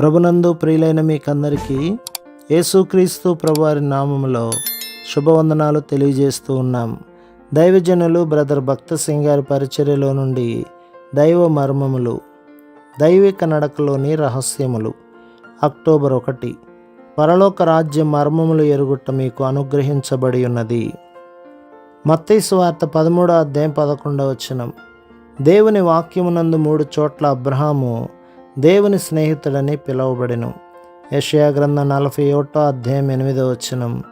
ప్రభునందు ప్రియులైన మీకందరికీ యేసుక్రీస్తు ప్రభువారి నామములో శుభవందనాలు తెలియజేస్తూ ఉన్నాం. దైవజనులు బ్రదర్ భక్త సింగ్ గారి పరిచర్యలో నుండి దైవ మర్మములు దైవిక నడకలోని రహస్యములు. అక్టోబర్ ఒకటి. పరలోక రాజ్య మర్మములు ఎరుగుట మీకు అనుగ్రహించబడి ఉన్నది. మత్తయి వార్త పదమూడో అధ్యాయం పదకొండవ వచనం. దేవుని వాక్యమునందు మూడు చోట్ల అబ్రహాము దేవుని స్నేహితుడని పిలువబడెను. యషయా గ్రంథం నలభై ఒకటో అధ్యాయం ఎనిమిదో వచనం.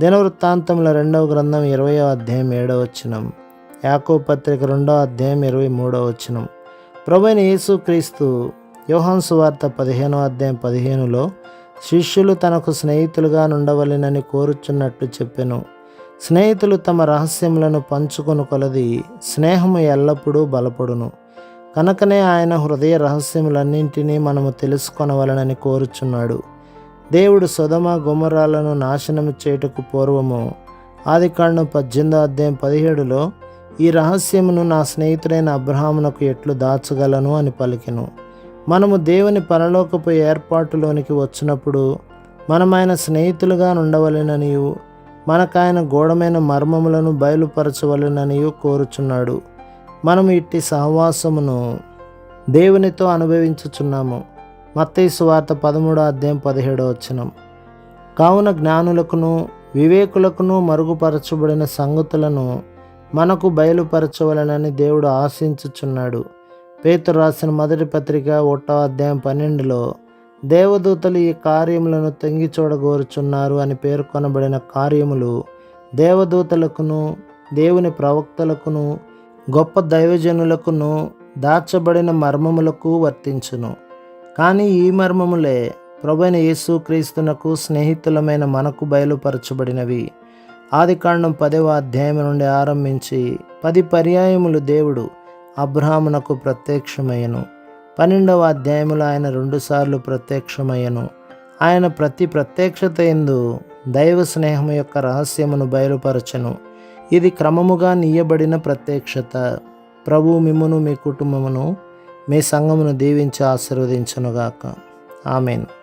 దినవృత్తాంతంలో రెండవ గ్రంథం ఇరవయో అధ్యాయం ఏడవ వచనం. యాకో పత్రిక రెండవ అధ్యాయం ఇరవై మూడో వచనం. ప్రభుైన యేసుక్రీస్తు యోహాన్ సువార్త పదిహేనో అధ్యాయం పదిహేనులో శిష్యులు తనకు స్నేహితులుగా నుండవలెనని కోరుచున్నట్టు చెప్పెను. స్నేహితులు తమ రహస్యములను పంచుకొను కొలది స్నేహము ఎల్లప్పుడూ బలపడును. కనుకనే ఆయన హృదయ రహస్యములన్నింటినీ మనము తెలుసుకొనవలనని కోరుచున్నాడు. దేవుడు సుధమ గుమరాలను నాశనము చేయుటకు పూర్వము ఆది కాండం పద్దెనిమిదో అధ్యాయం పదిహేడులో ఈ రహస్యమును నా స్నేహితుడైన అబ్రహామునకు ఎట్లు దాచగలను అని పలికెను. మనము దేవుని పరలోకపు ఏర్పాటులోనికి వచ్చినప్పుడు మనమైన స్నేహితులుగా ఉండవలెననియు మనకాయన గూఢమైన మర్మములను బయలుపరచవలెననియు కోరుచున్నాడు. మనం ఇట్టి సహవాసమును దేవునితో అనుభవించుచున్నాము. మత్తయి వార్త పదమూడో అధ్యాయం పదిహేడో వచ్చినం కావున జ్ఞానులకును వివేకులకును మరుగుపరచబడిన సంగతులను మనకు బయలుపరచవలనని దేవుడు ఆశించుచున్నాడు. పేతురు రాసిన మొదటి పత్రిక ఒకటో అధ్యాయం పన్నెండులో దేవదూతలు ఈ కార్యములను తొంగి చూడగోరుచున్నారు అని పేర్కొనబడిన కార్యములు దేవదూతలకును దేవుని ప్రవక్తలకును గొప్ప దైవజనులకును దాచబడిన మర్మములకు వర్తించును. కానీ ఈ మర్మములే ప్రభైన యేసుక్రీస్తునకు స్నేహితులమైన మనకు బయలుపరచబడినవి. ఆది కాండం పదవ అధ్యాయం నుండి ఆరంభించి పది పర్యాయములు దేవుడు అబ్రహామునకు ప్రత్యక్షమయ్యను. పన్నెండవ అధ్యాయములు ఆయన రెండుసార్లు ప్రత్యక్షమయ్యను. ఆయన ప్రతి ప్రత్యక్షత ఎందు దైవ స్నేహం యొక్క రహస్యమును బయలుపరచను. ఇది క్రమముగా నీయబడిన ప్రత్యక్షత. ప్రభు మిమ్మును మీ కుటుంబమును మీ సంఘమును దీవించి ఆశీర్వదించునుగాక. ఆమెను.